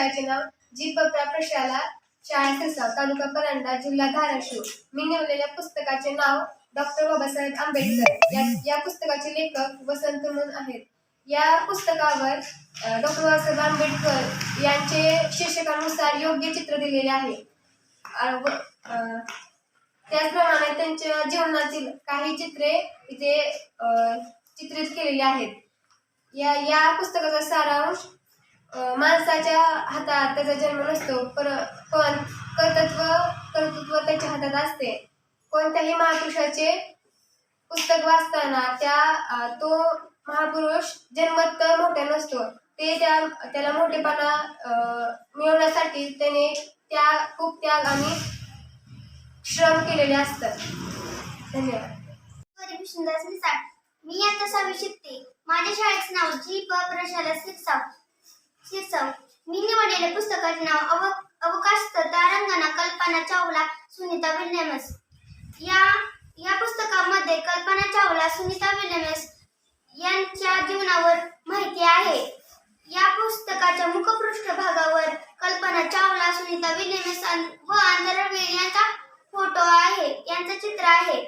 शाळेचे नाव जी शाळा खसाव तालुका परांडा जिल्हा धाराशिव. मी नेवलेल्या पुस्तकाचे नाव डॉक्टर बाबासाहेब आंबेडकर. या या पुस्तकाचे लेखक वसंत म्हणून आहेत. या पुस्तकावर डॉक्टर बाबासाहेब आंबेडकर यांचे शीर्षकानुसार योग्य चित्र दिलेले आहे. त्याचप्रमाणे त्यांच्या जीवनातील काही चित्रे इथे चित्रित केलेली आहेत. या या पुस्तकाचा सारांश माणसाच्या हातात त्याचा जन्म नसतो पर पण कर्तृत्व कर्तृत्व त्याच्या हातात असते. कोणत्याही महापुरुषाचे पुस्तक वाचताना त्या तो महापुरुष जन्मत तर मोठा नसतो. ते त्या त्याला मोठेपणा मिळवण्यासाठी त्याने त्या खूप त्याग आणि श्रम केलेले असतात. धन्यवाद. मी आता सहावी शिकते. माझ्या शाळेचे नाव जी प प्रशाला सिरसाव शीर्षक मी निवडलेल्या पुस्तकाचे नाव अव अवकाश तारांगणा कल्पना चावला सुनीता विल्यमस. या या पुस्तकामध्ये कल्पना चावला सुनीता विल्यमस यांच्या जीवनावर माहिती आहे. या पुस्तकाच्या मुखपृष्ठ भागावर कल्पना चावला सुनीता विल्यमस व आंतरवीर यांचा फोटो आहे यांचं चित्र आहे.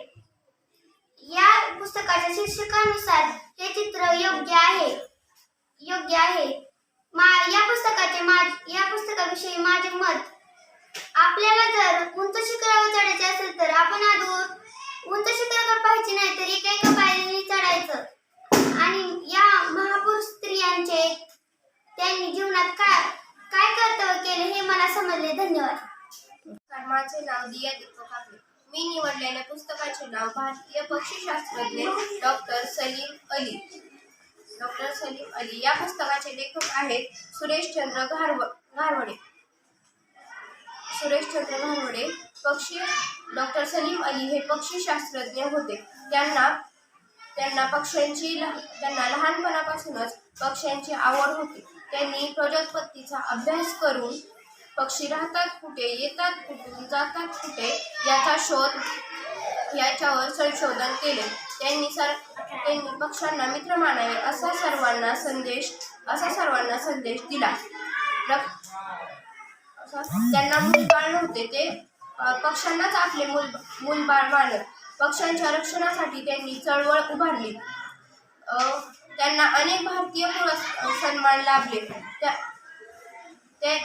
या पुस्तकाच्या शीर्षकानुसार हे चित्र योग्य आहे. योग्य आहे. या पुस्तकाचे मा या पुस्तकाविषयी माझे मत. आपल्याला जर उंच शिखरावर चढायचे असेल तर आपण आदूर उंच शिखरावर पाहायचे नाही तर एका एका पायरीने चढायचं. आणि या महापुरुष स्त्रियांचे त्यांनी जीवनात काय काय कर्तव्य केले हे मला समजले. धन्यवाद. माझे नाव दिया दीपक काकडे. मी निवडलेल्या पुस्तकाचे नाव भारतीय पक्षीशास्त्रज्ञ डॉक्टर सलीम अली. डॉक्टर सलीम अली या पुस्तकाचे लेखक आहेत सुरेशचंद्र घारव घारवडे. सुरेशचंद्र घारवडे पक्षी डॉक्टर सलीम अली हे पक्षीशास्त्रज्ञ होते. त्यांना त्यांना पक्ष्यांची त्यांना लहानपणापासूनच पक्ष्यांची आवड होती. त्यांनी प्रजापत्तीचा अभ्यास करून पक्षी राहतात कुठे येतात कुठून जातात कुठे याचा शोध याच्यावर संशोधन केले. त्यांनी सर त्यांनी पक्षांना मित्र मानावे असा सर्वांना संदेश असा सर्वांना संदेश दिला. त्यांना मूलबाळ नव्हते ते पक्षांनाच आपले मूल मूलबाळ मानत. पक्षांच्या रक्षणासाठी त्यांनी चळवळ उभारली. त्यांना अनेक भारतीय पुरस्कार सन्मान लाभले. त्या ते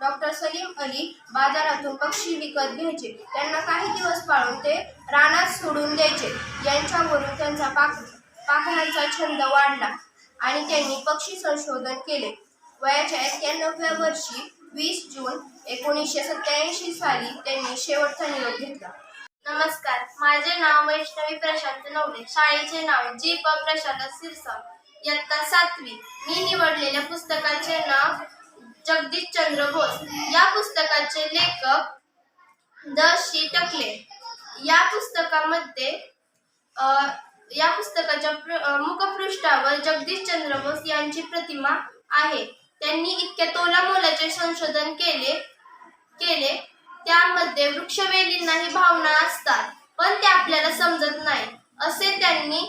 डॉक्टर सलीम अली बाजारातून पक्षी विकत घ्यायचे. त्यांना काही दिवस पाळून ते रानात सोडून द्यायचे. यांच्यावरून त्यांचा पाक पाखरांचा छंद वाढला आणि त्यांनी पक्षी संशोधन केले. वयाच्या एक्क्याण्णव्या वर्षी वीस जून एकोणीसशे सत्याऐंशी साली त्यांनी शेवटचा निरोप घेतला. नमस्कार. माझे नाव वैष्णवी प्रशांत नवले. शाळेचे नाव जी. प. प्रशांत सिरसा. इयत्ता सातवी. मी निवडलेल्या पुस्तकाचे नाव जगदीश चंद्र बोस या पुस्तकाचे लेखक द शी टकले या पुस्तकामध्ये या पुस्तकाच्या प्र- मुखपृष्ठावर जगदीश चंद्र बोस यांची प्रतिमा आहे. त्यांनी इतक्या तोलामोलाचे संशोधन केले केले त्यामध्ये वृक्षवेलींनाही भावना असतात पण ते आपल्याला समजत नाही असे त्यांनी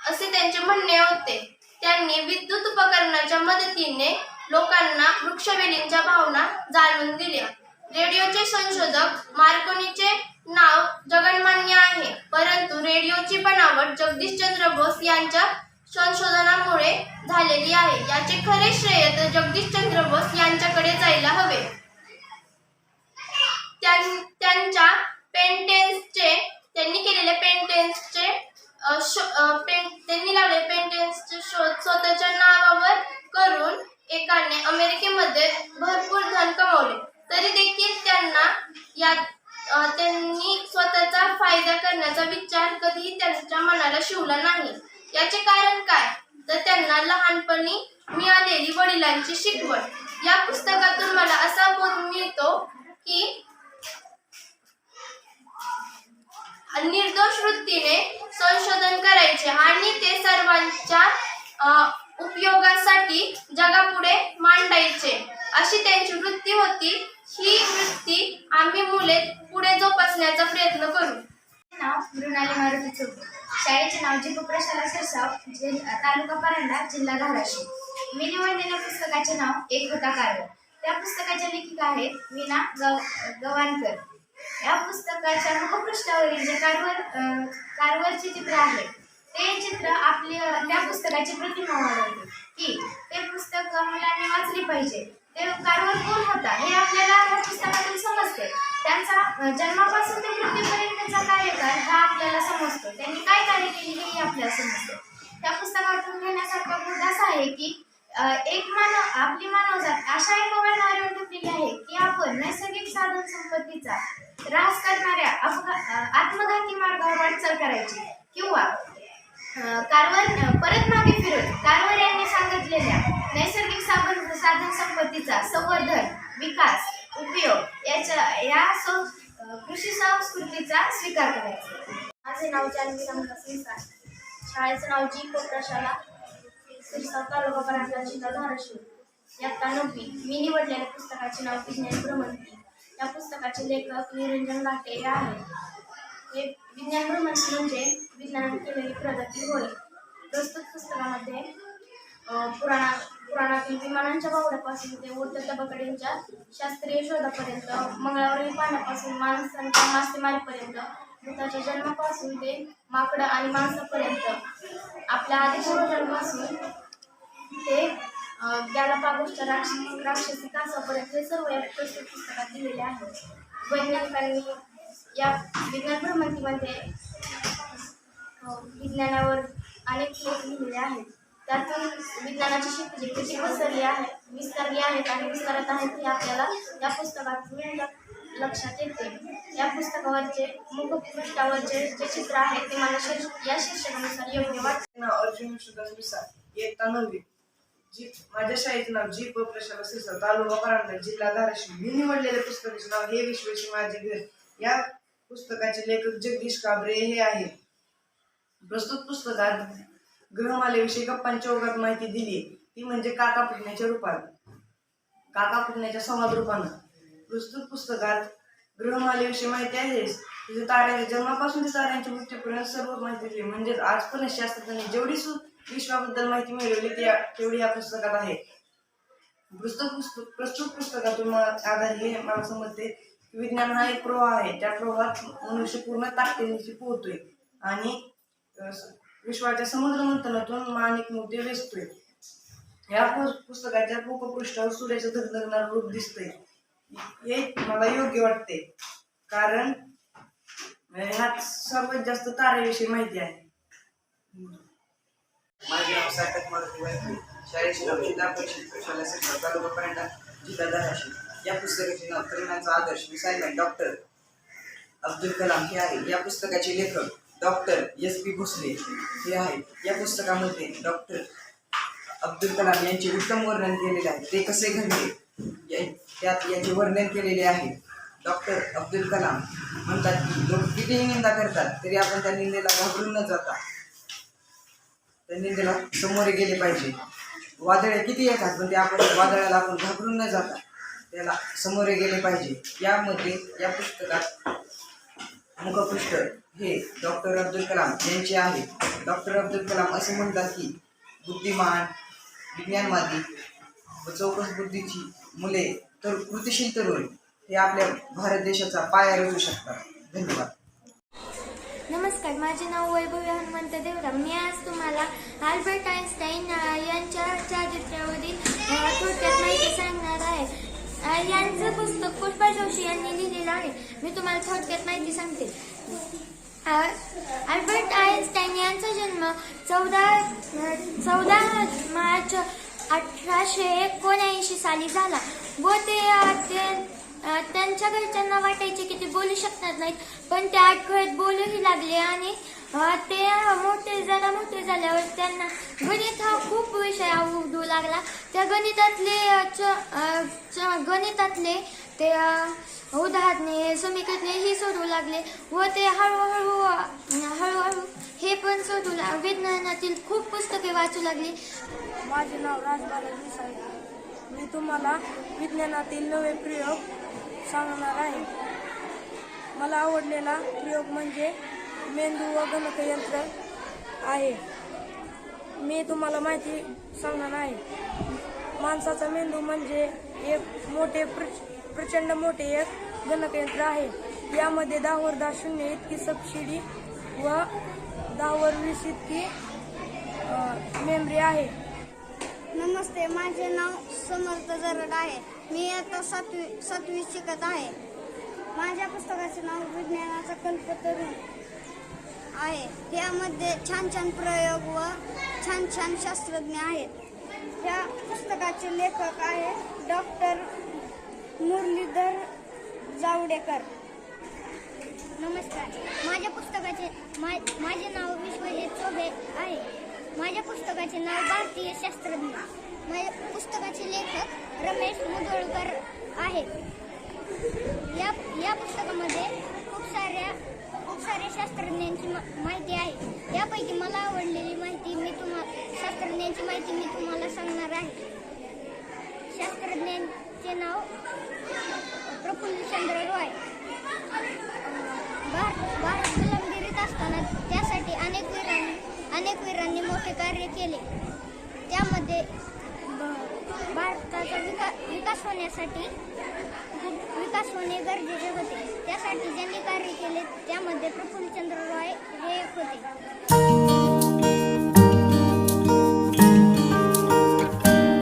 असे त्यांचे म्हणणे होते. त्यांनी विद्युत उपकरणाच्या मदतीने लोकांना वृक्षवेलींच्या भावना जाणून दिल्या. रेडिओचे संशोधक मार्कोनीचे नाव जगन्मान्य आहे. परंतु रेडिओची बनावट जगदीशचंद्र बोस यांच्या संशोधनामुळे झालेली आहे. याचे खरे श्रेय तर जगदीशचंद्र बोस यांच्याकडे जायला हवे. त्यांच्या पेंटेन्सचे त्यांनी केलेले पेंटेन्सचे त्यांनी लावले पेंटेन्सचे शोध स्वतःच्या नाव सरकारने अमेरिकेमध्ये भरपूर धन कमवले. तरी देखील त्यांना या त्यांनी स्वतःचा फायदा करण्याचा विचार कधीही त्यांच्या मनाला शिवला नाही. याचे कारण काय? तर त्यांना लहानपणी मिळालेली वडिलांची शिकवण. या पुस्तकातून मला असा बोध मिळतो की निर्दोष वृत्तीने संशोधन करायचे आणि ते सर्वांच्या अ, उपयोगासाठी जगापुढे मांडायचे. अशी त्यांची वृत्ती होती. ही वृत्ती आम्ही मुले पुढे जोपासण्याचा प्रयत्न करू. नाव मृणाली मारुती चौक. शाळेचे नाव जी प्रशाला सरसाव तालुका परांडा जिल्हा धाराशिव. मी निवडलेल्या पुस्तकाचे नाव एक होता कारण त्या पुस्तकाच्या लेखिका आहेत विना गव गवाणकर या पुस्तकाच्या मुखपृष्ठावरील जे कारवर कारवरचे चित्र आहे ते चित्र आपली त्या पुस्तकाची प्रतिमा वाढवते. की ते पुस्तक मुलांनी वाचली पाहिजे. ते कारवर कोण होता हे आपल्याला या पुस्तकातून समजते. त्यांचा जन्मापासून ते मृत्यूपर्यंतचा कार्यकाळ हा आपल्याला समजतो. त्यांनी काय कार्य केले हे आपल्याला समजते. त्या पुस्तकातून घेण्यासारखा मुद्दा असा आहे की एक मानव आपली मानवजात अशा एका वळणावर ठेवलेली आहे की आपण नैसर्गिक साधन संपत्तीचा ऱ्हास करणाऱ्या अपघात आत्मघाती मार्गावर वाटचाल करायची. किंवा कारवर परत मागे फिरून कारवर यांनी सांगितलेल्या नैसर्गिक साधन साधन संपत्तीचा संवर्धन विकास उपयोग याच्या या सं कृषी संस्कृतीचा स्वीकार करायचा. माझे नाव जानवी रामदास मिसाळ. शाळेचं नाव जी कोपराशाला सिरसा तालुका परांडा जिल्हा धाराशिव. यात्ता नववी मी निवडलेल्या पुस्तकाचे नाव विज्ञान भ्रमंती या पुस्तकाचे लेखक निरंजन लाटे हे आहेत. विज्ञान भ्रमंती म्हणजे विज्ञानात केलेली प्रगती होय. प्रस्तुत पुस्तकामध्ये पुराणा पुराणातील विमानांच्या बावड्यापासून ते उडत्या तबकड्यांच्या शास्त्रीय शोधापर्यंत मंगळावरील पाण्यापासून माणसांच्या मासेमारीपर्यंत भूताच्या जन्मापासून ते माकडं आणि माणसापर्यंत आपल्या आदिपूर्वजांपासून ते गॅलापागोसच्या राक्ष राक्षसी कासापर्यंत हे सर्व या प्रस्तुत पुस्तकात दिलेले आहे. वैज्ञानिकांनी या विज्ञान भ्रमंतीमध्ये हो, विज्ञानावर अनेक लेख लिहिलेले आहेत. त्यातून विज्ञानाची शिकली किती पसरली आहे विस्तारली आहेत आणि विस्तारत आहेत हे आपल्याला या पुस्तकातून लक्षात येते. या पुस्तकावरचे मुखपृष्ठावरचे जे चित्र आहे ते मला शीर्ष या शीर्षकानुसार योग्य वाटते. नाव अर्जुन सुदास मिसाळ इयत्ता नववी जी माझ्या शाळेचे नाव जी प प्रशाला सिसा तालुका परांडा जिल्हा धाराशिव. मी निवडलेल्या पुस्तकाचे नाव हे विश्वाची माझे घर. या पुस्तकाचे लेखक जगदीश काबरे हे आहेत. प्रस्तुत पुस्तकात ग्रहमालेविषयी गप्पांच्या ओघात माहिती दिली ती म्हणजे काका फुटण्याच्या रूपात काका फुटण्याच्या संवाद रूपानं. प्रस्तुत पुस्तकात ग्रहमालेविषयी माहिती आहेच तिथे ताऱ्याच्या जन्मापासून ते ताऱ्यांच्या मृत्यूपर्यंत सर्व माहिती दिली म्हणजेच आज पण शास्त्रज्ञांनी जेवढी सु विश्वाबद्दल माहिती मिळवली ती तेवढी या पुस्तकात आहे. पुस्तक पुस्तक प्रस्तुत पुस्तकातून आधार हे मला समजते. विज्ञान हा एक प्रवाह आहे. त्या प्रवाहात मनुष्य पूर्ण ताकदीनिशी पोहतोय आणि विश्वाच्या समुद्र मंथनातून माणिक मोठे वेचतोय. या पु- पुस्तकाच्या मुखपृष्ठावर सूर्याचं धगधगणार रूप दिसतंय. हे मला योग्य वाटते कारण ह्यात सर्वात जास्त ताऱ्याविषयी माहिती आहे. माझे नाव सार्थक मारुती शाळेची शाळेचे नाव जिल्हा परिषद तालुका परंडा जिल्हा धाराशिव. या पुस्तकाचे नाव तरुणांचा आदर्श missile man doctor Abdul Kalam हे आहे या पुस्तकाचे लेखक डॉक्टर एस पी भोसले हे आहेत. या पुस्तकामध्ये डॉक्टर अब्दुल कलाम यांचे उत्तम वर्णन केलेले आहे. ते कसे घडले? या- त्यात याचे वर्णन केलेले आहे. डॉक्टर अब्दुल कलाम म्हणतात की लोक कितीही निंदा करतात तरी आपण त्या निंदेला घाबरून न जाता त्या निंदेला समोर गेले पाहिजे. वादळे किती येतात पण ते आपण वादळाला आपण घाबरून न जाता. त्याला समोरे गेले पाहिजे. यामध्ये या पुस्तकात मुखपृष्ठ हे डॉक्टर अब्दुल कलाम यांचे आहे. डॉक्टर अब्दुल कलाम असे म्हणतात की बुद्धिमान विज्ञानवादी व चौकस बुद्धीची मुले तर कृतिशील तरुण हे आपल्या भारत देशाचा पाया रचू शकतात. धन्यवाद. नमस्कार माझे नाव वैभवी हनुमंत देवराम. मी आज तुम्हाला आल्बर्ट आइन्स्टाईन यांच्या चारित्र्यावरील थोडक्यात माहिती सांगणार आहे. यांचं पुस्तक पुष्पा जोशी यांनी लिहिलेलं आहे. मी तुम्हाला थोडक्यात माहिती सांगते. अल्बर्ट आईन्स्टाईन यांचा जन्म चौदा चौदा मार्च अठराशे एकोणऐंशी साली झाला. व ते त्यांच्या घरच्यांना वाटायचे की ते बोलू शकणार नाहीत. पण ते आठवड्यात बोलूही लागले आणि ते मोठे जरा मोठे झाल्यावर त्यांना गणित हा खूप विषय आवडू लागला. त्या गणितातले च- च- गणितातले ते उदाहरणे समीकरणे ही सोडू लागले व ते हळूहळू हळूहळू हे पण सोडू ला विज्ञानातील खूप पुस्तके वाचू लागली. माझे नाव राजबाला मिसाळ मी तुम्हाला विज्ञानातील नवे प्रयोग सांगणार आहे. मला आवडलेला प्रयोग म्हणजे मेंदू व गणकयंत्र आहे. मी तुम्हाला माहिती सांगणार आहे. माणसाचा मेंदू म्हणजे एक मोठे प्रचंड मोठे एक गणकयंत्र आहे. यामध्ये दहावर दहा शून्य इतकी सबसिडी व दहावर वीस इतकी मेमरी आहे. नमस्ते माझे नाव समर्थ जरड आहे. मी आता सातवी सातवी शिकत आहे. माझ्या पुस्तकाचे नाव विज्ञानाचा कल्पतरू आहे. यामध्ये छान छान प्रयोग व छान छान शास्त्रज्ञ आहेत. ह्या पुस्तकाचे लेखक आहे डॉक्टर मुरलीधर जावडेकर. नमस्कार. माझ्या पुस्तकाचे मा माझे नाव विश्वजित चोबे आहे. माझ्या पुस्तकाचे नाव भारतीय शास्त्रज्ञ. माझ्या पुस्तकाचे लेखक रमेश मुदोळकर आहेत. या या पुस्तकामध्ये खूप साऱ्या खूप सारे शास्त्रज्ञांची मा- माहिती आहे. यापैकी मला आवडलेली माहिती मी तुम्हाला शास्त्रज्ञांची माहिती मी तुम्हाला सांगणार आहे. शास्त्रज्ञांचे नाव प्रफुल्लचंद्र रॉय. भारत भारत गुलामगिरीत असताना त्यासाठी अनेक वीरांनी अनेक वीरांनी मोठे कार्य केले. त्यामध्ये ब- भारताचा विका विकास होण्यासाठी होते ज्यांनी कार्य केले त्यामध्ये प्रफुल्लचंद्र रॉय हे होते.